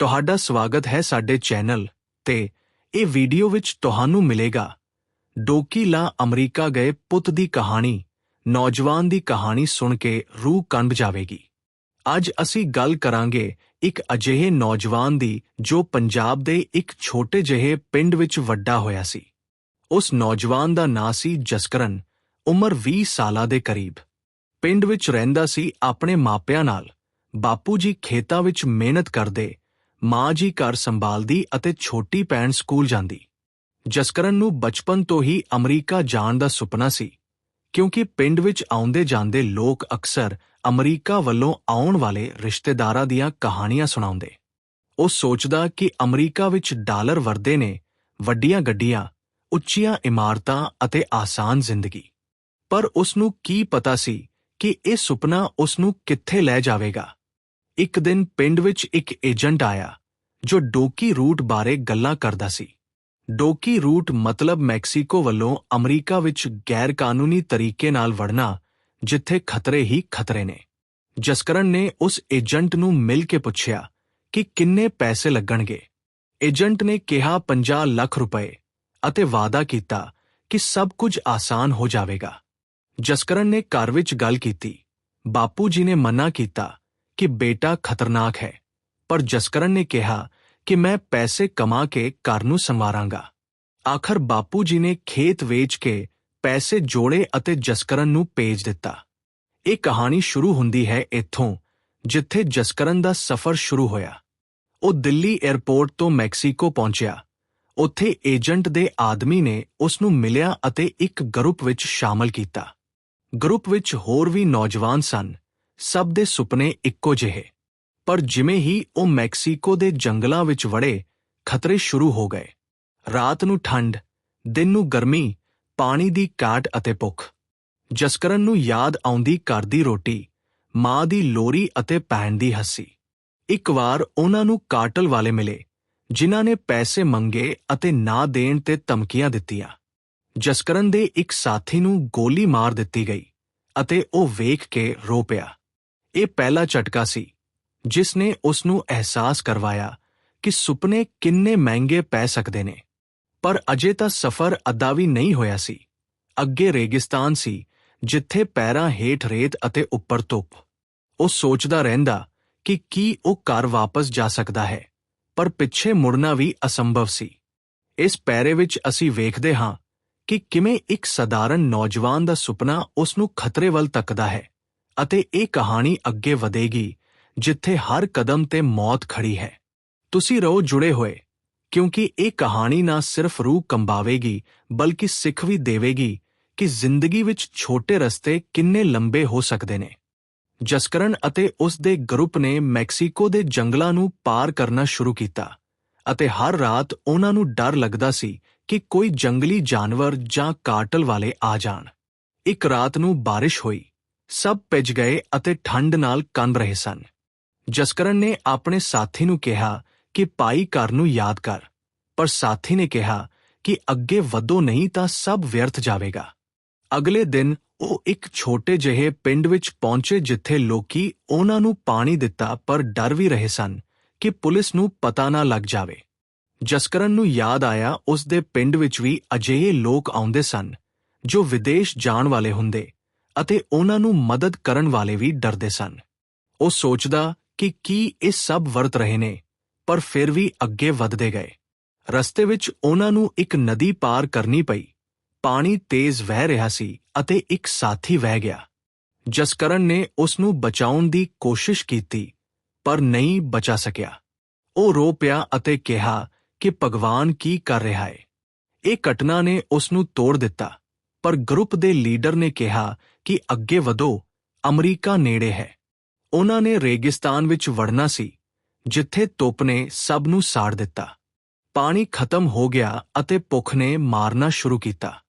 ਤੁਹਾਡਾ ਸਵਾਗਤ ਹੈ ਸਾਡੇ ਚੈਨਲ ਤੇ ਇਹ ਵੀਡੀਓ ਵਿੱਚ ਤੁਹਾਨੂੰ ਮਿਲੇਗਾ। ਡੋਕੀ ਲਾ ਅਮਰੀਕਾ ਗਏ ਪੁੱਤ ਦੀ ਕਹਾਣੀ, ਨੌਜਵਾਨ ਦੀ ਕਹਾਣੀ ਸੁਣ ਕੇ ਰੂਹ ਕੰਬ ਜਾਵੇਗੀ। ਅੱਜ ਅਸੀਂ ਗੱਲ ਕਰਾਂਗੇ ਇੱਕ ਅਜਿਹੇ ਨੌਜਵਾਨ ਦੀ ਜੋ ਪੰਜਾਬ ਦੇ ਇੱਕ ਛੋਟੇ ਜਿਹੇ ਪਿੰਡ ਵਿੱਚ ਵੱਡਾ ਹੋਇਆ ਸੀ। ਉਸ ਨੌਜਵਾਨ ਦਾ ਨਾਂ ਸੀ ਜਸਕਰਨ, ਉਮਰ 20 ਸਾਲਾਂ ਦੇ ਕਰੀਬ। ਪਿੰਡ ਵਿੱਚ ਰਹਿੰਦਾ ਸੀ ਆਪਣੇ ਮਾਪਿਆਂ ਨਾਲ। ਬਾਪੂ ਜੀ ਖੇਤਾਂ ਵਿੱਚ ਮਿਹਨਤ ਕਰਦੇ ਮਾਂ ਜੀ ਘਰ ਸੰਭਾਲਦੀ ਅਤੇ ਛੋਟੀ ਭੈਣ ਸਕੂਲ ਜਾਂਦੀ। ਜਸਕਰਨ ਨੂੰ ਬਚਪਨ ਤੋਂ ਹੀ ਅਮਰੀਕਾ ਜਾਣ ਦਾ ਸੁਪਨਾ ਸੀ, ਕਿਉਂਕਿ ਪਿੰਡ ਵਿੱਚ ਆਉਂਦੇ ਜਾਂਦੇ ਲੋਕ ਅਕਸਰ ਅਮਰੀਕਾ ਵੱਲੋਂ ਆਉਣ ਵਾਲੇ ਰਿਸ਼ਤੇਦਾਰਾਂ ਦੀਆਂ ਕਹਾਣੀਆਂ ਸੁਣਾਉਂਦੇ। ਉਹ ਸੋਚਦਾ ਕਿ ਅਮਰੀਕਾ ਵਿੱਚ ਡਾਲਰ ਵਰਦੇ ਨੇ, ਵੱਡੀਆਂ ਗੱਡੀਆਂ, ਉੱਚੀਆਂ ਇਮਾਰਤਾਂ ਅਤੇ ਆਸਾਨ ਜ਼ਿੰਦਗੀ। ਪਰ ਉਸ ਨੂੰ ਕੀ ਪਤਾ ਸੀ ਕਿ ਇਹ ਸੁਪਨਾ ਉਸ ਨੂੰ ਕਿੱਥੇ ਲੈ ਜਾਵੇਗਾ? ਇੱਕ ਦਿਨ ਪਿੰਡ ਵਿੱਚ ਇੱਕ ਏਜੰਟ ਆਇਆ, ਜੋ ਡੋਕੀ ਰੂਟ ਬਾਰੇ ਗੱਲਾਂ ਕਰਦਾ ਸੀ। ਡੋਕੀ ਰੂਟ ਮਤਲਬ ਮੈਕਸੀਕੋ ਵੱਲੋਂ ਅਮਰੀਕਾ ਵਿੱਚ ਗੈਰਕਾਨੂੰਨੀ ਤਰੀਕੇ ਨਾਲ ਵੜਨਾ, ਜਿੱਥੇ ਖਤਰੇ ਹੀ ਖਤਰੇ ਨੇ। ਜਸਕਰਨ ਨੇ ਉਸ ਏਜੰਟ ਨੂੰ ਮਿਲ ਕੇ ਪੁੱਛਿਆ ਕਿ ਕਿੰਨੇ ਪੈਸੇ ਲੱਗਣਗੇ। ਏਜੰਟ ਨੇ ਕਿਹਾ 50 ਲੱਖ ਰੁਪਏ ਅਤੇ ਵਾਅਦਾ ਕੀਤਾ ਕਿ ਸਭ ਕੁਝ ਆਸਾਨ ਹੋ ਜਾਵੇਗਾ। ਜਸਕਰਨ ਨੇ ਘਰ ਵਿੱਚ ਗੱਲ ਕੀਤੀ। ਬਾਪੂ ਜੀ ਨੇ ਮਨਾ ਕੀਤਾ ਕਿ ਬੇਟਾ ਖਤਰਨਾਕ ਹੈ। ਪਰ ਜਸਕਰਨ ਨੇ ਕਿਹਾ ਕਿ ਮੈਂ ਪੈਸੇ ਕਮਾ ਕੇ ਘਰ ਨੂੰ ਸੰਵਾਰਾਂਗਾ। ਆਖਰ ਬਾਪੂ ਜੀ ਨੇ ਖੇਤ ਵੇਚ ਕੇ ਪੈਸੇ ਜੋੜੇ ਅਤੇ ਜਸਕਰਨ ਨੂੰ ਭੇਜ ਦਿੱਤਾ। ਇਹ ਕਹਾਣੀ ਸ਼ੁਰੂ ਹੁੰਦੀ ਹੈ ਇੱਥੋਂ, ਜਿੱਥੇ ਜਸਕਰਨ ਦਾ ਸਫ਼ਰ ਸ਼ੁਰੂ ਹੋਇਆ। ਉਹ ਦਿੱਲੀ 에ਅਰਪੋਰਟ ਤੋਂ ਮੈਕਸੀਕੋ ਪਹੁੰਚਿਆ। ਉੱਥੇ ਏਜੰਟ ਦੇ ਆਦਮੀ ਨੇ ਉਸ ਨੂੰ ਮਿਲਿਆ ਅਤੇ ਇੱਕ ਗਰੁੱਪ ਵਿੱਚ ਸ਼ਾਮਲ ਕੀਤਾ। ਗਰੁੱਪ ਵਿੱਚ ਹੋਰ ਵੀ ਨੌਜਵਾਨ ਸਨ। ਸਭ ਦੇ ਸੁਪਨੇ ਇੱਕੋ ਜਿਹੇ। ਪਰ ਜਿਵੇਂ ਹੀ ਉਹ ਮੈਕਸੀਕੋ ਦੇ ਜੰਗਲਾਂ ਵਿੱਚ ਵੜੇ, ਖਤਰੇ ਸ਼ੁਰੂ ਹੋ ਗਏ। ਰਾਤ ਨੂੰ ਠੰਡ ਦਿਨ ਨੂੰ ਗਰਮੀ, ਪਾਣੀ ਦੀ ਘਾਟ ਅਤੇ ਭੁੱਖ। ਜਸਕਰਨ ਨੂੰ ਯਾਦ ਆਉਂਦੀ ਘਰ ਦੀ ਰੋਟੀ, ਮਾਂ ਦੀ ਲੋਰੀ ਅਤੇ ਭੈਣ ਦੀ ਹੱਸੀ। ਇੱਕ ਵਾਰ ਉਹਨਾਂ ਨੂੰ ਕਾਟਲ ਵਾਲੇ ਮਿਲੇ, ਜਿਨ੍ਹਾਂ ਨੇ ਪੈਸੇ ਮੰਗੇ ਅਤੇ ਨਾ ਦੇਣ ਤੇ ਧਮਕੀਆਂ ਦਿੱਤੀਆਂ। ਜਸਕਰਨ ਦੇ ਇੱਕ ਸਾਥੀ ਨੂੰ ਗੋਲੀ ਮਾਰ ਦਿੱਤੀ ਗਈ ਅਤੇ ਉਹ ਵੇਖ ਕੇ ਰੋ ਪਿਆ। ਇਹ ਪਹਿਲਾ ਝਟਕਾ ਸੀ ਜਿਸ ਨੇ ਉਸ ਨੂੰ ਅਹਿਸਾਸ ਕਰਵਾਇਆ ਕਿ ਸੁਪਨੇ ਕਿੰਨੇ ਮਹਿੰਗੇ ਪੈ ਸਕਦੇ ਨੇ। ਪਰ ਅਜੇ ਤਾਂ ਸਫ਼ਰ ਅੱਧਾ ਵੀ ਨਹੀਂ ਹੋਇਆ ਸੀ। ਅੱਗੇ ਰੇਗਿਸਤਾਨ ਸੀ, ਜਿੱਥੇ ਪੈਰਾਂ ਹੇਠ ਰੇਤ ਅਤੇ ਉੱਪਰ ਧੁੱਪ। ਉਹ ਸੋਚਦਾ ਰਹਿੰਦਾ ਕਿ ਕੀ ਉਹ ਘਰ ਵਾਪਸ ਜਾ ਸਕਦਾ ਹੈ, ਪਰ ਪਿੱਛੇ ਮੁੜਨਾ ਵੀ ਅਸੰਭਵ ਸੀ। ਇਸ ਪੈਰੇ ਵਿੱਚ ਅਸੀਂ ਵੇਖਦੇ ਹਾਂ ਕਿ ਕਿਵੇਂ ਇੱਕ ਸਧਾਰਨ ਨੌਜਵਾਨ ਦਾ ਸੁਪਨਾ ਉਸ ਨੂੰ ਖਤਰੇ ਵੱਲ ਤੱਕਦਾ ਹੈ। ਅਤੇ ਇਹ ਕਹਾਣੀ ਅੱਗੇ ਵਧੇਗੀ, ਜਿੱਥੇ ਹਰ ਕਦਮ ਤੇ ਮੌਤ ਖੜੀ ਹੈ। ਤੁਸੀਂ ਰਹੋ ਜੁੜੇ ਹੋਏ, ਕਿਉਂਕਿ ਇਹ ਕਹਾਣੀ ਨਾ ਸਿਰਫ ਰੂਹ ਕੰਬਾਵੇਗੀ, ਬਲਕਿ ਸਿੱਖ ਵੀ ਦੇਵੇਗੀ ਕਿ ਜ਼ਿੰਦਗੀ ਵਿੱਚ ਛੋਟੇ ਰਸਤੇ ਕਿੰਨੇ ਲੰਬੇ ਹੋ ਸਕਦੇ ਨੇ। ਜਸਕਰਨ ਅਤੇ ਉਸ ਦੇ ਗਰੁੱਪ ਨੇ ਮੈਕਸੀਕੋ ਦੇ ਜੰਗਲਾਂ ਨੂੰ ਪਾਰ ਕਰਨਾ ਸ਼ੁਰੂ ਕੀਤਾ, ਅਤੇ ਹਰ ਰਾਤ ਉਹਨਾਂ ਨੂੰ ਡਰ ਲੱਗਦਾ ਸੀ ਕਿ ਕੋਈ ਜੰਗਲੀ ਜਾਨਵਰ ਜਾਂ ਕਾਟਲ ਵਾਲੇ ਆ ਜਾਣ। ਇੱਕ ਰਾਤ ਨੂੰ ਬਾਰਿਸ਼ ਹੋਈ ਸਭ ਭਿੱਜ ਗਏ ਅਤੇ ਠੰਡ ਨਾਲ ਕੰਬ ਰਹੇ ਸਨ। ਜਸਕਰਨ ਨੇ ਆਪਣੇ ਸਾਥੀ ਨੂੰ ਕਿਹਾ ਕਿ ਭਾਈ ਘਰ ਨੂੰ ਯਾਦ ਕਰ, ਪਰ ਸਾਥੀ ਨੇ ਕਿਹਾ ਕਿ ਅੱਗੇ ਵਧੋ ਨਹੀਂ ਤਾਂ ਸਭ ਵਿਅਰਥ ਜਾਵੇਗਾ। ਅਗਲੇ ਦਿਨ ਉਹ ਇੱਕ ਛੋਟੇ ਜਿਹੇ ਪਿੰਡ ਵਿੱਚ ਪਹੁੰਚੇ ਜਿੱਥੇ ਲੋਕੀ ਉਹਨਾਂ ਨੂੰ ਪਾਣੀ ਦਿੱਤਾ, ਪਰ ਡਰ ਵੀ ਰਹੇ ਸਨ ਕਿ ਪੁਲਿਸ ਨੂੰ ਪਤਾ ਨਾ ਲੱਗ ਜਾਵੇ। ਜਸਕਰਨ ਨੂੰ ਯਾਦ ਆਇਆ ਉਸ ਦੇ ਪਿੰਡ ਵਿੱਚ ਵੀ ਅਜਿਹੇ ਲੋਕ ਆਉਂਦੇ ਸਨ ਜੋ ਵਿਦੇਸ਼ ਜਾਣ ਵਾਲੇ ਹੁੰਦੇ। ਅਤੇ ਉਹਨਾਂ ਨੂੰ ਮਦਦ ਕਰਨ ਵਾਲੇ ਵੀ ਡਰਦੇ ਸਨ। ਉਹ ਸੋਚਦਾ ਕਿ ਕੀ ਇਹ ਸਭ ਵਰਤ ਰਹੇ ਨੇ, ਪਰ ਫਿਰ ਵੀ ਅੱਗੇ ਵਧਦੇ ਗਏ। ਰਸਤੇ ਵਿੱਚ ਉਹਨਾਂ ਨੂੰ ਇੱਕ ਨਦੀ ਪਾਰ ਕਰਨੀ ਪਈ। ਪਾਣੀ ਤੇਜ਼ ਵਹਿ ਰਿਹਾ ਸੀ ਅਤੇ ਇੱਕ ਸਾਥੀ ਵਹਿ ਗਿਆ। ਜਸਕਰਨ ਨੇ ਉਸ ਨੂੰ ਬਚਾਉਣ ਦੀ ਕੋਸ਼ਿਸ਼ ਕੀਤੀ, ਪਰ ਨਹੀਂ ਬਚਾ ਸਕਿਆ। ਉਹ ਰੋ ਪਿਆ ਅਤੇ ਕਿਹਾ ਕਿ ਭਗਵਾਨ ਕੀ ਕਰ ਰਿਹਾ ਹੈ। ਇਹ ਘਟਨਾ ਨੇ ਉਸ ਨੂੰ ਤੋੜ ਦਿੱਤਾ। ਪਰ ਗਰੁੱਪ ਦੇ ਲੀਡਰ ਨੇ ਕਿਹਾ ਕਿ ਅੱਗੇ ਵਧੋ, ਅਮਰੀਕਾ ਨੇੜੇ ਹੈ। ਉਹਨਾਂ ਨੇ ਰੇਗਿਸਤਾਨ ਵਿੱਚ ਵੜਨਾ ਸੀ, ਜਿੱਥੇ ਧੁੱਪ ਨੇ ਸਭ ਨੂੰ ਸਾੜ ਦਿੱਤਾ। ਪਾਣੀ ਖਤਮ ਹੋ ਗਿਆ ਅਤੇ ਭੁੱਖ ਨੇ ਮਾਰਨਾ ਸ਼ੁਰੂ ਕੀਤਾ।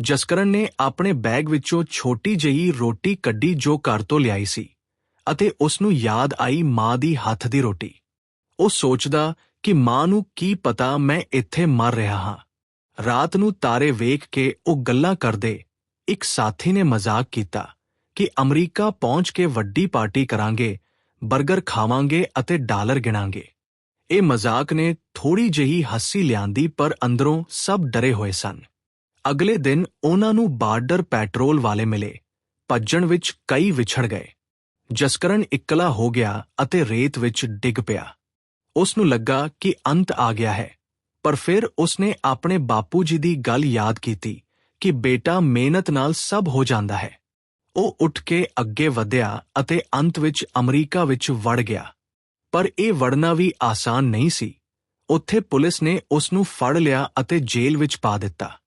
ਜਸਕਰਨ ਨੇ ਆਪਣੇ ਬੈਗ ਵਿੱਚੋਂ ਛੋਟੀ ਜਿਹੀ ਰੋਟੀ ਕੱਢੀ ਜੋ ਘਰ ਤੋਂ ਲਿਆਈ ਸੀ ਅਤੇ ਉਸ ਨੂੰ ਯਾਦ ਆਈ ਮਾਂ ਦੀ ਹੱਥ ਦੀ ਰੋਟੀ। ਉਹ ਸੋਚਦਾ ਕਿ ਮਾਂ ਨੂੰ ਕੀ ਪਤਾ ਮੈਂ ਇੱਥੇ ਮਰ ਰਿਹਾ ਹਾਂ। ਰਾਤ ਨੂੰ ਤਾਰੇ ਵੇਖ ਕੇ ਉਹ ਗੱਲਾਂ ਕਰਦੇ। ਇੱਕ ਸਾਥੀ ਨੇ ਮਜ਼ਾਕ ਕੀਤਾ ਕਿ ਅਮਰੀਕਾ ਪਹੁੰਚ ਕੇ ਵੱਡੀ ਪਾਰਟੀ ਕਰਾਂਗੇ 버ਗਰ ਖਾਵਾਂਗੇ ਅਤੇ ਡਾਲਰ ਗਿਣਾਂਗੇ। ਇਹ ਮਜ਼ਾਕ ਨੇ ਥੋੜੀ ਜਿਹੀ ਹੱਸੀ ਲਿਆਂਦੀ ਪਰ ਅੰਦਰੋਂ ਸਭ ਡਰੇ ਹੋਏ ਸਨ। ਅਗਲੇ ਦਿਨ ਉਹਨਾਂ ਨੂੰ ਬਾਰਡਰ ਪੈਟਰੋਲ ਵਾਲੇ ਮਿਲੇ। ਭੱਜਣ ਵਿੱਚ ਕਈ ਵਿਛੜ ਗਏ। ਜਸਕਰਨ ਇਕਲਾ ਹੋ ਗਿਆ ਅਤੇ ਰੇਤ ਵਿੱਚ ਡਿੱਗ ਪਿਆ। ਉਸ ਨੂੰ ਲੱਗਾ ਕਿ ਅੰਤ ਆ ਗਿਆ ਹੈ। ਪਰ ਫਿਰ ਉਸਨੇ ਆਪਣੇ ਬਾਪੂ ਜੀ ਦੀ ਗੱਲ ਯਾਦ ਕੀਤੀ ਕਿ ਬੇਟਾ ਮਿਹਨਤ ਨਾਲ ਸਭ ਹੋ ਜਾਂਦਾ ਹੈ। ਉਹ ਉੱਠ ਕੇ ਅੱਗੇ ਵਧਿਆ ਅਤੇ ਅੰਤ ਵਿੱਚ ਅਮਰੀਕਾ ਵਿੱਚ ਵੜ ਗਿਆ। ਪਰ ਇਹ ਵੜਨਾ ਵੀ ਆਸਾਨ ਨਹੀਂ ਸੀ। ਉੱਥੇ ਪੁਲਿਸ ਨੇ ਉਸ ਨੂੰ ਫੜ ਲਿਆ ਅਤੇ ਜੇਲ੍ਹ ਵਿੱਚ ਪਾ ਦਿੱਤਾ।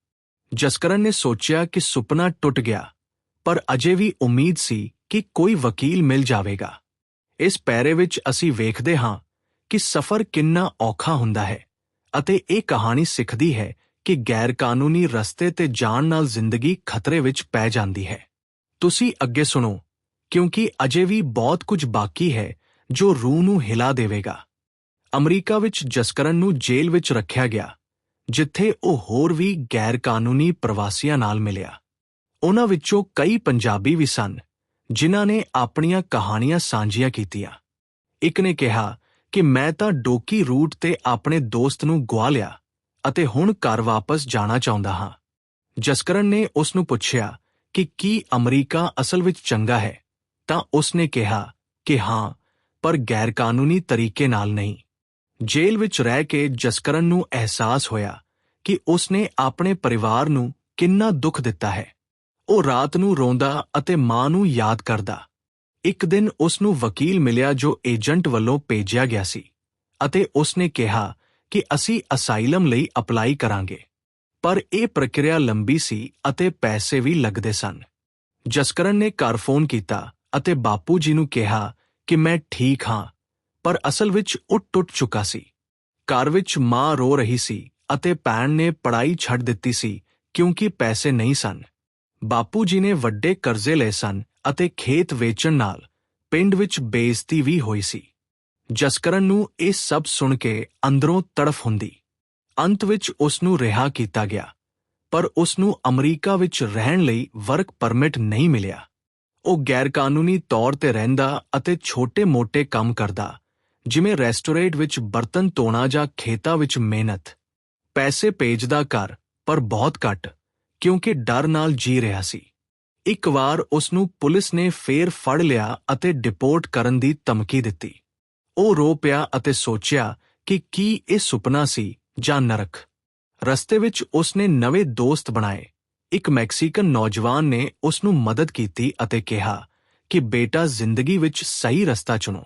ਜਸਕਰਨ ਨੇ ਸੋਚਿਆ ਕਿ ਸੁਪਨਾ ਟੁੱਟ ਗਿਆ, ਪਰ ਅਜੇ ਵੀ ਉਮੀਦ ਸੀ ਕਿ ਕੋਈ ਵਕੀਲ ਮਿਲ ਜਾਵੇਗਾ। ਇਸ ਪੈਰੇ ਵਿੱਚ ਅਸੀਂ ਵੇਖਦੇ ਹਾਂ ਕਿ ਸਫ਼ਰ ਕਿੰਨਾ ਔਖਾ ਹੁੰਦਾ ਹੈ। ਅਤੇ ਇਹ ਕਹਾਣੀ ਸਿੱਖਦੀ ਹੈ ਕਿ ਗੈਰਕਾਨੂੰਨੀ ਰਸਤੇ ਤੇ ਜਾਣ ਨਾਲ ਜ਼ਿੰਦਗੀ ਖਤਰੇ ਵਿੱਚ ਪੈ ਜਾਂਦੀ ਹੈ। ਤੁਸੀਂ ਅੱਗੇ ਸੁਣੋ, ਕਿਉਂਕਿ ਅਜੇ ਵੀ ਬਹੁਤ ਕੁਝ ਬਾਕੀ ਹੈ ਜੋ ਰੂਹ ਨੂੰ ਹਿਲਾ ਦੇਵੇਗਾ। ਅਮਰੀਕਾ ਵਿੱਚ ਜਸਕਰਨ ਨੂੰ ਜੇਲ੍ਹ ਵਿੱਚ ਰੱਖਿਆ ਗਿਆ, ਜਿੱਥੇ ਉਹ ਹੋਰ ਵੀ ਗੈਰਕਾਨੂੰਨੀ ਪ੍ਰਵਾਸੀਆਂ ਨਾਲ ਮਿਲਿਆ। ਉਹਨਾਂ ਵਿੱਚੋਂ ਕਈ ਪੰਜਾਬੀ ਵੀ ਸਨ, ਜਿਨ੍ਹਾਂ ਨੇ ਆਪਣੀਆਂ ਕਹਾਣੀਆਂ ਸਾਂਝੀਆਂ ਕੀਤੀਆਂ। ਇੱਕ ਨੇ ਕਿਹਾ ਕਿ ਮੈਂ ਤਾਂ ਡੋਕੀ ਰੂਟ ਤੇ ਆਪਣੇ ਦੋਸਤ ਨੂੰ ਗਵਾ ਲਿਆ ਅਤੇ ਹੁਣ ਘਰ ਵਾਪਸ ਜਾਣਾ ਚਾਹੁੰਦਾ ਹਾਂ। ਜਸਕਰਨ ਨੇ ਉਸ ਨੂੰ ਪੁੱਛਿਆ ਕਿ ਕੀ ਅਮਰੀਕਾ ਅਸਲ ਵਿੱਚ ਚੰਗਾ ਹੈ? ਤਾਂ ਉਸ ਨੇ ਕਿਹਾ ਕਿ ਹਾਂ, ਪਰ ਗੈਰਕਾਨੂੰਨੀ ਤਰੀਕੇ ਨਾਲ ਨਹੀਂ। ਜੇਲ੍ਹ ਵਿੱਚ ਰਹਿ ਕੇ ਜਸਕਰਨ ਨੂੰ ਅਹਿਸਾਸ ਹੋਇਆ ਕਿ ਉਸ ਨੇ ਆਪਣੇ ਪਰਿਵਾਰ ਨੂੰ ਕਿੰਨਾ ਦੁੱਖ ਦਿੱਤਾ ਹੈ। ਉਹ ਰਾਤ ਨੂੰ ਰੋਂਦਾ ਅਤੇ ਮਾਂ ਨੂੰ ਯਾਦ ਕਰਦਾ। ਇੱਕ ਦਿਨ ਉਸ ਨੂੰ ਵਕੀਲ ਮਿਲਿਆ ਜੋ ਏਜੰਟ ਵੱਲੋਂ ਭੇਜਿਆ ਗਿਆ ਸੀ ਅਤੇ ਉਸ ਨੇ ਕਿਹਾ ਕਿ ਅਸੀਂ ਅਸਾਈਲਮ ਲਈ ਅਪਲਾਈ ਕਰਾਂਗੇ। ਪਰ ਇਹ ਪ੍ਰਕਿਰਿਆ ਲੰਬੀ ਸੀ ਅਤੇ ਪੈਸੇ ਵੀ ਲੱਗਦੇ ਸਨ। ਜਸਕਰਨ ਨੇ ਘਰ ਫੋਨ ਕੀਤਾ ਅਤੇ ਬਾਪੂ ਜੀ ਨੂੰ ਕਿਹਾ ਕਿ ਮੈਂ ਠੀਕ ਹਾਂ, ਪਰ ਅਸਲ ਵਿੱਚ ਉੱਟ ਟੁੱਟ ਚੁੱਕਾ ਸੀ। ਘਰ ਵਿੱਚ ਮਾਂ ਰੋ ਰਹੀ ਸੀ ਅਤੇ ਭੈਣ ਨੇ ਪੜਾਈ ਛੱਡ ਦਿੱਤੀ ਸੀ ਕਿਉਂਕਿ ਪੈਸੇ ਨਹੀਂ ਸਨ। ਬਾਪੂ ਜੀ ਨੇ ਵੱਡੇ ਕਰਜ਼ੇ ਲਏ ਸਨ ਅਤੇ ਖੇਤ ਵੇਚਣ ਨਾਲ ਪਿੰਡ ਵਿੱਚ ਬੇਇੱਜ਼ਤੀ ਵੀ ਹੋਈ ਸੀ। ਜਸਕਰਨ ਨੂੰ ਇਹ ਸਭ ਸੁਣ ਕੇ ਅੰਦਰੋਂ ਤੜਫ ਹੁੰਦੀ। ਅੰਤ ਵਿੱਚ ਉਸ ਨੂੰ ਰਿਹਾ ਕੀਤਾ ਗਿਆ, ਪਰ ਉਸ ਨੂੰ ਅਮਰੀਕਾ ਵਿੱਚ ਰਹਿਣ ਲਈ ਵਰਕ ਪਰਮਿਟ ਨਹੀਂ ਮਿਲਿਆ। ਉਹ ਗੈਰਕਾਨੂੰਨੀ ਤੌਰ ਤੇ ਰਹਿੰਦਾ ਅਤੇ ਛੋਟੇ-ਮੋਟੇ ਕੰਮ ਕਰਦਾ, ਜਿਵੇਂ ਰੈਸਟੋਰੈਂਟ ਵਿੱਚ ਬਰਤਨ ਧੋਣਾ ਜਾਂ ਖੇਤਾਂ ਵਿੱਚ ਮਿਹਨਤ। ਪੈਸੇ ਭੇਜਦਾ ਕਰ ਪਰ ਬਹੁਤ ਘੱਟ, ਕਿਉਂਕਿ ਡਰ ਨਾਲ ਜੀ ਰਿਹਾ ਸੀ। ਇੱਕ ਵਾਰ ਉਸ ਨੂੰ ਪੁਲਿਸ ਨੇ ਫੇਰ ਫੜ ਲਿਆ ਅਤੇ ਡਿਪੋਰਟ ਕਰਨ ਦੀ ਧਮਕੀ ਦਿੱਤੀ। ਉਹ ਰੋ ਪਿਆ ਅਤੇ ਸੋਚਿਆ ਕਿ ਕੀ ਇਹ ਸੁਪਨਾ ਸੀ ਜਾਂ ਨਰਕ। ਰਸਤੇ ਵਿੱਚ ਉਸ ਨੇ ਨਵੇਂ ਦੋਸਤ ਬਣਾਏ। ਇੱਕ ਮੈਕਸੀਕਨ ਨੌਜਵਾਨ ਨੇ ਉਸ ਨੂੰ ਮਦਦ ਕੀਤੀ ਅਤੇ ਕਿਹਾ ਕਿ ਬੇਟਾ ਜ਼ਿੰਦਗੀ ਵਿੱਚ ਸਹੀ ਰਸਤਾ ਚੁਣੋ।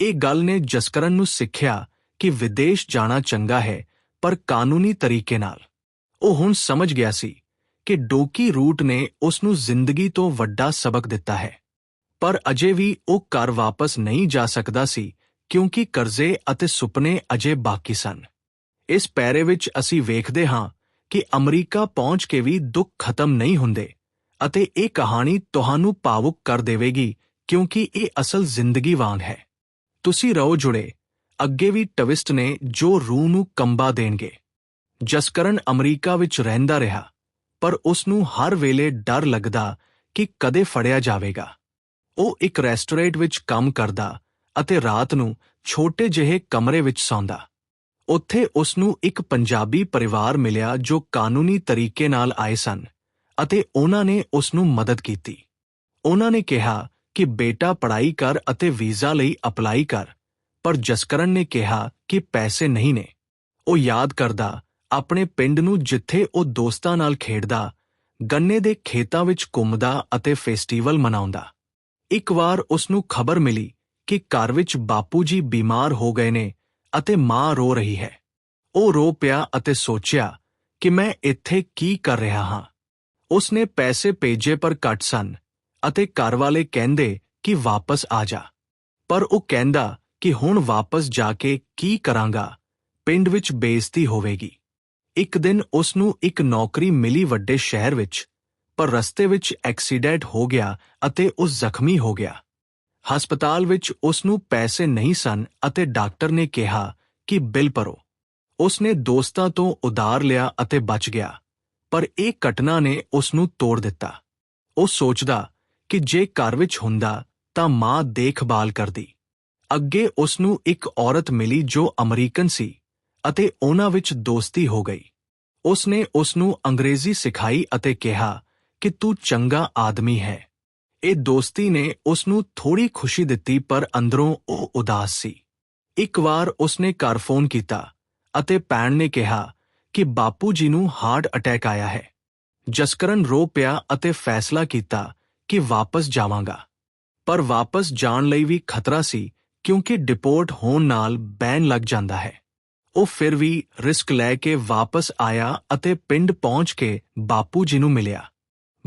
ਇਹ ਗੱਲ ਨੇ ਜਸਕਰਨ ਨੂੰ ਸਿੱਖਿਆ ਕਿ ਵਿਦੇਸ਼ ਜਾਣਾ ਚੰਗਾ ਹੈ ਪਰ ਕਾਨੂੰਨੀ ਤਰੀਕੇ ਨਾਲ। ਉਹ ਹੁਣ ਸਮਝ ਗਿਆ ਸੀ ਕਿ ਡੋਕੀ ਰੂਟ ਨੇ ਉਸ ਨੂੰ ਜ਼ਿੰਦਗੀ ਤੋਂ ਵੱਡਾ ਸਬਕ ਦਿੱਤਾ ਹੈ। ਪਰ ਅਜੇ ਵੀ ਉਹ ਘਰ ਵਾਪਸ ਨਹੀਂ ਜਾ ਸਕਦਾ ਸੀ, ਕਿਉਂਕਿ ਕਰਜ਼ੇ ਅਤੇ ਸੁਪਨੇ ਅਜੇ ਬਾਕੀ ਸਨ। ਇਸ ਪੈਰੇ ਵਿੱਚ ਅਸੀਂ ਵੇਖਦੇ ਹਾਂ ਕਿ ਅਮਰੀਕਾ ਪਹੁੰਚ ਕੇ ਵੀ ਦੁੱਖ ਖਤਮ ਨਹੀਂ ਹੁੰਦੇ ਅਤੇ ਇਹ ਕਹਾਣੀ ਤੁਹਾਨੂੰ ਭਾਵੁਕ ਕਰ ਦੇਵੇਗੀ, ਕਿਉਂਕਿ ਇਹ ਅਸਲ ਜ਼ਿੰਦਗੀ ਵਾਂਗ ਹੈ। ਤੁਸੀਂ ਰਹੋ ਜੁੜੇ, ਅੱਗੇ ਵੀ ਟਵਿਸਟ ਨੇ ਜੋ ਰੂਹ ਨੂੰ ਕੰਬਾ ਦੇਣਗੇ। ਜਸਕਰਨ ਅਮਰੀਕਾ ਵਿੱਚ ਰਹਿੰਦਾ ਰਿਹਾ। ਪਰ ਉਸ ਨੂੰ ਹਰ ਵੇਲੇ ਡਰ ਲੱਗਦਾ ਕਿ ਕਦੇ ਫੜਿਆ ਜਾਵੇਗਾ। ਉਹ ਇੱਕ ਰੈਸਟੋਰੈਂਟ ਵਿੱਚ ਕੰਮ ਕਰਦਾ ਅਤੇ ਰਾਤ ਨੂੰ ਛੋਟੇ ਜਿਹੇ ਕਮਰੇ ਵਿੱਚ ਸੌਂਦਾ। ਉੱਥੇ ਉਸ ਨੂੰ ਇੱਕ ਪੰਜਾਬੀ ਪਰਿਵਾਰ ਮਿਲਿਆ ਜੋ ਕਾਨੂੰਨੀ ਤਰੀਕੇ ਨਾਲ ਆਏ ਸਨ ਅਤੇ ਉਹਨਾਂ ਨੇ ਉਸ ਨੂੰ ਮਦਦ ਕੀਤੀ। ਉਹਨਾਂ ਨੇ ਕਿਹਾ ਕਿ ਬੇਟਾ ਪੜ੍ਹਾਈ ਕਰ ਅਤੇ ਵੀਜ਼ਾ ਲਈ ਅਪਲਾਈ ਕਰ, ਪਰ ਜਸਕਰਨ ਨੇ ਕਿਹਾ ਕਿ ਪੈਸੇ ਨਹੀਂ ਨੇ। ਉਹ ਯਾਦ ਕਰਦਾ ਆਪਣੇ ਪਿੰਡ ਨੂੰ ਜਿੱਥੇ ਉਹ ਦੋਸਤਾਂ ਨਾਲ ਖੇਡਦਾ, ਗੰਨੇ ਦੇ ਖੇਤਾਂ ਵਿੱਚ ਘੁੰਮਦਾ ਅਤੇ ਫੈਸਟੀਵਲ ਮਨਾਉਂਦਾ। ਇੱਕ ਵਾਰ ਉਸ ਨੂੰ ਖਬਰ ਮਿਲੀ ਕਿ ਘਰ ਵਿੱਚ ਬਾਪੂ ਜੀ ਬਿਮਾਰ ਹੋ ਗਏ ਨੇ ਅਤੇ ਮਾਂ ਰੋ ਰਹੀ ਹੈ। ਉਹ ਰੋ ਪਿਆ ਅਤੇ ਸੋਚਿਆ ਕਿ ਮੈਂ ਇੱਥੇ ਕੀ ਕਰ ਰਿਹਾ ਹਾਂ। ਉਸਨੇ ਪੈਸੇ ਭੇਜੇ ਪਰ ਘੱਟ ਸਨ ਅਤੇ ਘਰ ਵਾਲੇ ਕਹਿੰਦੇ ਕਿ ਵਾਪਸ ਆ ਜਾ। ਪਰ ਉਹ ਕਹਿੰਦਾ ਕਿ ਹੁਣ ਵਾਪਸ ਜਾ ਕੇ ਕੀ ਕਰਾਂਗਾ, ਪਿੰਡ ਵਿੱਚ ਬੇਇੱਜ਼ਤੀ ਹੋਵੇਗੀ। ਇੱਕ ਦਿਨ ਉਸ ਨੂੰ ਇੱਕ ਨੌਕਰੀ ਮਿਲੀ ਵੱਡੇ ਸ਼ਹਿਰ ਵਿੱਚ, ਪਰ ਰਸਤੇ ਵਿੱਚ ਐਕਸੀਡੈਂਟ ਹੋ ਗਿਆ ਅਤੇ ਉਹ ਜ਼ਖਮੀ ਹੋ ਗਿਆ। ਹਸਪਤਾਲ ਵਿੱਚ ਉਸ ਨੂੰ ਪੈਸੇ ਨਹੀਂ ਸਨ ਅਤੇ ਡਾਕਟਰ ਨੇ ਕਿਹਾ ਕਿ ਬਿੱਲ ਭਰੋ। ਉਸ ਨੇ ਦੋਸਤਾਂ ਤੋਂ ਉਧਾਰ ਲਿਆ ਅਤੇ ਬਚ ਗਿਆ, ਪਰ ਇਹ ਘਟਨਾ ਨੇ ਉਸ ਨੂੰ ਤੋੜ ਦਿੱਤਾ। ਉਹ ਸੋਚਦਾ ਕਿ ਜੇ ਘਰ ਵਿੱਚ ਹੁੰਦਾ ਤਾਂ ਮਾਂ ਦੇਖਭਾਲ ਕਰਦੀ। ਅੱਗੇ ਉਸ ਨੂੰ ਇੱਕ ਔਰਤ ਮਿਲੀ ਜੋ ਅਮਰੀਕਨ ਸੀ। ਅਤੇ ਉਹਨਾਂ ਵਿੱਚ ਦੋਸਤੀ ਹੋ ਗਈ। ਉਸ ਨੇ ਉਸ ਨੂੰ ਅੰਗਰੇਜ਼ੀ ਸਿਖਾਈ ਅਤੇ ਕਿਹਾ ਕਿ ਤੂੰ ਚੰਗਾ ਆਦਮੀ ਹੈ। ਇਹ ਦੋਸਤੀ ਨੇ ਉਸ ਨੂੰ ਥੋੜੀ ਖੁਸ਼ੀ ਦਿੱਤੀ, ਪਰ ਅੰਦਰੋਂ ਉਹ ਉਦਾਸ ਸੀ। ਇੱਕ ਵਾਰ ਉਸ ਨੇ ਘਰ ਫੋਨ ਕੀਤਾ ਅਤੇ ਭੈਣ ਨੇ ਕਿਹਾ ਕਿ ਬਾਪੂ ਜੀ ਨੂੰ ਹਾਰਟ ਅਟੈਕ ਆਇਆ ਹੈ। ਜਸਕਰਨ ਰੋ ਪਿਆ ਅਤੇ ਫੈਸਲਾ ਕੀਤਾ ਕਿ ਵਾਪਸ ਜਾਵਾਂਗਾ। ਪਰ ਵਾਪਸ ਜਾਣ ਲਈ ਵੀ ਖਤਰਾ ਸੀ ਕਿਉਂਕਿ ਡਿਪੋਰਟ ਹੋਣ ਨਾਲ ਬੈਨ ਲੱਗ ਜਾਂਦਾ ਹੈ। ਉਹ ਫਿਰ ਵੀ ਰਿਸਕ ਲੈ ਕੇ ਵਾਪਸ ਆਇਆ ਅਤੇ ਪਿੰਡ ਪਹੁੰਚ ਕੇ ਬਾਪੂ ਜੀ ਨੂੰ ਮਿਲਿਆ।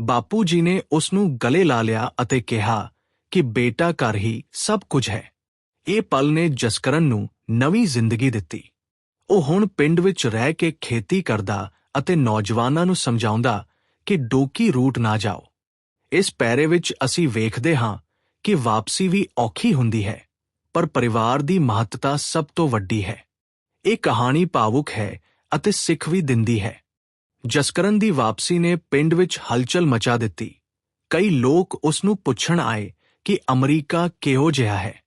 ਬਾਪੂ ਜੀ ਨੇ ਉਸ ਨੂੰ ਗਲੇ ਲਾ ਲਿਆ ਅਤੇ ਕਿਹਾ ਕਿ ਬੇਟਾ ਘਰ ਹੀ ਸਭ ਕੁਝ ਹੈ। ਇਹ ਪਲ ਨੇ ਜਸਕਰਨ ਨੂੰ ਨਵੀਂ ਜ਼ਿੰਦਗੀ ਦਿੱਤੀ। ਉਹ ਹੁਣ ਪਿੰਡ ਵਿੱਚ ਰਹਿ ਕੇ ਖੇਤੀ ਕਰਦਾ ਅਤੇ ਨੌਜਵਾਨਾਂ ਨੂੰ ਸਮਝਾਉਂਦਾ ਕਿ ਡੋਕੀ ਰੂਟ ਨਾ ਜਾਓ। ਇਸ ਪੈਰੇ ਵਿੱਚ ਅਸੀਂ ਵੇਖਦੇ ਹਾਂ ਕਿ ਵਾਪਸੀ ਵੀ ਔਖੀ ਹੁੰਦੀ ਹੈ, ਪਰ ਪਰਿਵਾਰ ਦੀ ਮਹੱਤਤਾ ਸਭ ਤੋਂ ਵੱਡੀ ਹੈ। ਇਹ ਕਹਾਣੀ ਭਾਵੁਕ ਹੈ ਅਤੇ ਸਿੱਖ ਵੀ ਦਿੰਦੀ ਹੈ। ਜਸਕਰਨ ਦੀ ਵਾਪਸੀ ਨੇ ਪਿੰਡ ਵਿੱਚ ਹਲਚਲ ਮਚਾ ਦਿੱਤੀ। ਕਈ ਲੋਕ ਉਸ ਨੂੰ ਪੁੱਛਣ ਆਏ ਕਿ ਅਮਰੀਕਾ ਕਿਹੋ ਜਿਹਾ ਹੈ।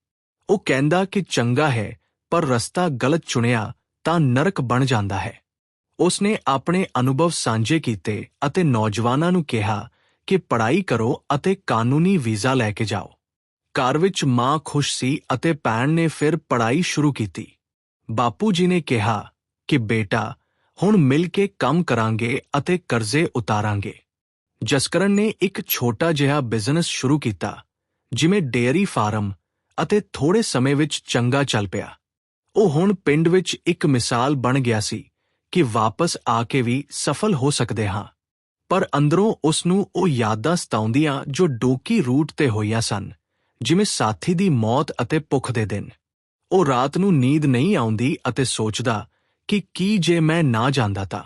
ਉਹ ਕਹਿੰਦਾ ਕਿ ਚੰਗਾ ਹੈ, ਪਰ ਰਸਤਾ ਗਲਤ ਚੁਣਿਆ ਤਾਂ ਨਰਕ ਬਣ ਜਾਂਦਾ ਹੈ। ਉਸ ਨੇ ਆਪਣੇ ਅਨੁਭਵ ਸਾਂਝੇ ਕੀਤੇ ਅਤੇ ਨੌਜਵਾਨਾਂ ਨੂੰ ਕਿਹਾ ਕਿ ਪੜ੍ਹਾਈ ਕਰੋ ਅਤੇ ਕਾਨੂੰਨੀ ਵੀਜ਼ਾ ਲੈ ਕੇ ਜਾਓ। ਘਰ ਵਿੱਚ ਮਾਂ ਖੁਸ਼ ਸੀ ਅਤੇ ਭੈਣ ਨੇ ਫਿਰ ਪੜ੍ਹਾਈ ਸ਼ੁਰੂ ਕੀਤੀ। ਬਾਪੂ ਜੀ ਨੇ ਕਿਹਾ ਕਿ ਬੇਟਾ, ਹੁਣ ਮਿਲ ਕੇ ਕੰਮ ਕਰਾਂਗੇ ਅਤੇ ਕਰਜ਼ੇ ਉਤਾਰਾਂਗੇ। ਜਸਕਰਨ ਨੇ ਇੱਕ ਛੋਟਾ ਜਿਹਾ ਬਿਜ਼ਨਸ ਸ਼ੁਰੂ ਕੀਤਾ, ਜਿਵੇਂ ਡੇਅਰੀ ਫਾਰਮ ਅਤੇ ਥੋੜੇ ਸਮੇਂ ਵਿੱਚ ਚੰਗਾ ਚੱਲ ਪਿਆ। ਉਹ ਹੁਣ ਪਿੰਡ ਵਿੱਚ ਇੱਕ ਮਿਸਾਲ ਬਣ ਗਿਆ ਸੀ ਕਿ ਵਾਪਸ ਆ ਕੇ ਵੀ ਸਫਲ ਹੋ ਸਕਦੇ ਹਾਂ। ਪਰ ਅੰਦਰੋਂ ਉਸ ਨੂੰ ਉਹ ਯਾਦਾਂ ਸਤਾਉਂਦੀਆਂ ਜੋ ਡੋਕੀ ਰੂਟ ਤੇ ਹੋਈਆਂ ਸਨ, ਜਿਵੇਂ ਸਾਥੀ ਦੀ ਮੌਤ ਅਤੇ ਭੁੱਖ ਦੇ ਦਿਨ। ਉਹ ਰਾਤ ਨੂੰ ਨੀਂਦ ਨਹੀਂ ਆਉਂਦੀ ਅਤੇ ਸੋਚਦਾ ਕਿ ਕੀ ਜੇ ਮੈਂ ਨਾ ਜਾਂਦਾ ਤਾਂ।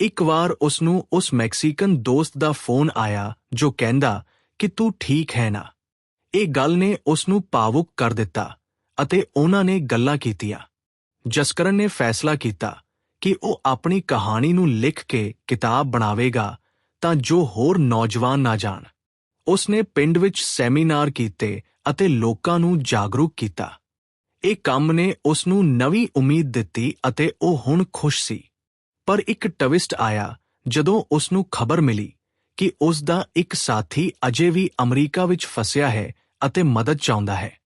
ਇੱਕ ਵਾਰ ਉਸ ਨੂੰ ਉਸ ਮੈਕਸੀਕਨ ਦੋਸਤ ਦਾ ਫੋਨ ਆਇਆ ਜੋ ਕਹਿੰਦਾ ਕਿ ਤੂੰ ਠੀਕ ਹੈ ਨਾ। ਇਹ ਗੱਲ ਨੇ ਉਸ ਨੂੰ ਭਾਵੁਕ ਕਰ ਦਿੱਤਾ ਅਤੇ ਉਹਨਾਂ ਨੇ ਗੱਲਾਂ ਕੀਤੀਆਂ। ਜਸਕਰਨ ਨੇ ਫੈਸਲਾ ਕੀਤਾ ਕਿ ਉਹ ਆਪਣੀ ਕਹਾਣੀ ਨੂੰ ਲਿਖ ਕੇ ਕਿਤਾਬ ਬਣਾਵੇਗਾ ਤਾਂ ਜੋ ਹੋਰ ਨੌਜਵਾਨ ਨਾ ਜਾਣ। ਉਸ ਨੇ ਪਿੰਡ ਵਿੱਚ ਸੈਮੀਨਾਰ ਕੀਤੇ ਅਤੇ ਲੋਕਾਂ ਨੂੰ ਜਾਗਰੂਕ ਕੀਤਾ। ਇਹ ਕੰਮ ਨੇ ਉਸ ਨੂੰ ਨਵੀਂ ਉਮੀਦ ਦਿੱਤੀ ਅਤੇ ਉਹ ਹੁਣ ਖੁਸ਼ ਸੀ। ਪਰ ਇੱਕ ਟਵਿਸਟ ਆਇਆ, ਜਦੋਂ ਉਸ ਨੂੰ ਖਬਰ ਮਿਲੀ ਕਿ ਉਸ ਦਾ ਇੱਕ ਸਾਥੀ ਅਜੇ ਵੀ ਅਮਰੀਕਾ ਵਿੱਚ ਫਸਿਆ ਹੈ ਅਤੇ ਮਦਦ ਚਾਹੁੰਦਾ ਹੈ।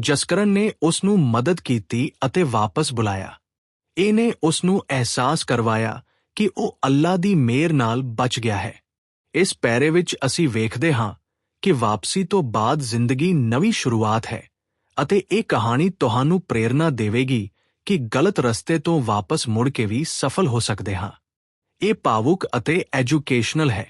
ਜਸਕਰਨ ਨੇ ਉਸ ਨੂੰ ਮਦਦ ਕੀਤੀ ਅਤੇ ਵਾਪਸ ਬੁਲਾਇਆ। ਇਹਨੇ ਉਸ ਨੂੰ ਅਹਿਸਾਸ ਕਰਵਾਇਆ ਕਿ ਉਹ ਅੱਲਾ ਦੀ ਮਿਹਰ ਨਾਲ ਬਚ ਗਿਆ ਹੈ। ਇਸ ਪੈਰੇ ਵਿੱਚ ਅਸੀਂ ਵੇਖਦੇ ਹਾਂ ਕਿ ਵਾਪਸੀ ਤੋਂ ਬਾਅਦ ਜ਼ਿੰਦਗੀ ਨਵੀਂ ਸ਼ੁਰੂਆਤ ਹੈ। ਅਤੇ ਇਹ ਕਹਾਣੀ ਤੁਹਾਨੂੰ ਪ੍ਰੇਰਣਾ ਦੇਵੇਗੀ ਕਿ ਗਲਤ ਰਸਤੇ ਤੋਂ ਵਾਪਸ ਮੁੜ ਕੇ ਵੀ ਸਫਲ ਹੋ ਸਕਦੇ ਹਾਂ। ਇਹ ਭਾਵੁਕ ਅਤੇ ਐਜੂਕੇਸ਼ਨਲ ਹੈ।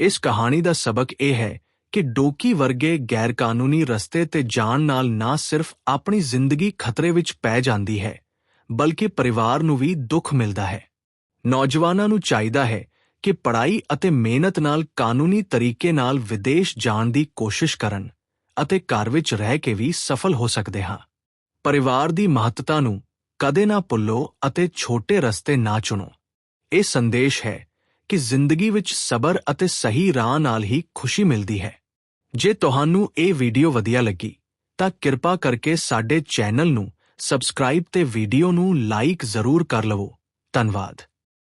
ਇਸ ਕਹਾਣੀ ਦਾ ਸਬਕ ਇਹ ਹੈ ਕਿ ਡੋਕੀ ਵਰਗੇ ਗੈਰਕਾਨੂੰਨੀ ਰਸਤੇ ਤੇ ਜਾਣ ਨਾਲ ਨਾ ਸਿਰਫ ਆਪਣੀ ਜ਼ਿੰਦਗੀ ਖਤਰੇ ਵਿੱਚ ਪੈ ਜਾਂਦੀ ਹੈ, ਬਲਕਿ ਪਰਿਵਾਰ ਨੂੰ ਵੀ ਦੁੱਖ ਮਿਲਦਾ ਹੈ। ਨੌਜਵਾਨਾਂ ਨੂੰ ਚਾਹੀਦਾ ਹੈ ਕਿ ਪੜ੍ਹਾਈ ਅਤੇ ਮਿਹਨਤ ਨਾਲ ਕਾਨੂੰਨੀ ਤਰੀਕੇ ਨਾਲ ਵਿਦੇਸ਼ ਜਾਣ ਦੀ ਕੋਸ਼ਿਸ਼ ਕਰਨ। ਅਤੇ ਘਰ ਵਿੱਚ ਰਹਿ ਕੇ ਵੀ ਸਫਲ ਹੋ ਸਕਦੇ ਹਾਂ। ਪਰਿਵਾਰ ਦੀ ਮਹੱਤਤਾ ਨੂੰ ਕਦੇ ਨਾ ਭੁੱਲੋ ਅਤੇ ਛੋਟੇ ਰਸਤੇ ਨਾ ਚੁਣੋ। ਇਹ ਸੰਦੇਸ਼ ਹੈ ਕਿ ਜ਼ਿੰਦਗੀ ਵਿੱਚ ਸਬਰ ਅਤੇ ਸਹੀ ਰਾਹ ਨਾਲ ਹੀ ਖੁਸ਼ੀ ਮਿਲਦੀ ਹੈ। ਜੇ ਤੁਹਾਨੂੰ ਇਹ ਵੀਡੀਓ ਵਧੀਆ ਲੱਗੀ, ਤਾਂ ਕਿਰਪਾ ਕਰਕੇ ਸਾਡੇ ਚੈਨਲ ਨੂੰ ਸਬਸਕ੍ਰਾਈਬ ਤੇ ਵੀਡੀਓ ਨੂੰ ਲਾਈਕ ਜ਼ਰੂਰ ਕਰ ਲਵੋ। ਧੰਨਵਾਦ।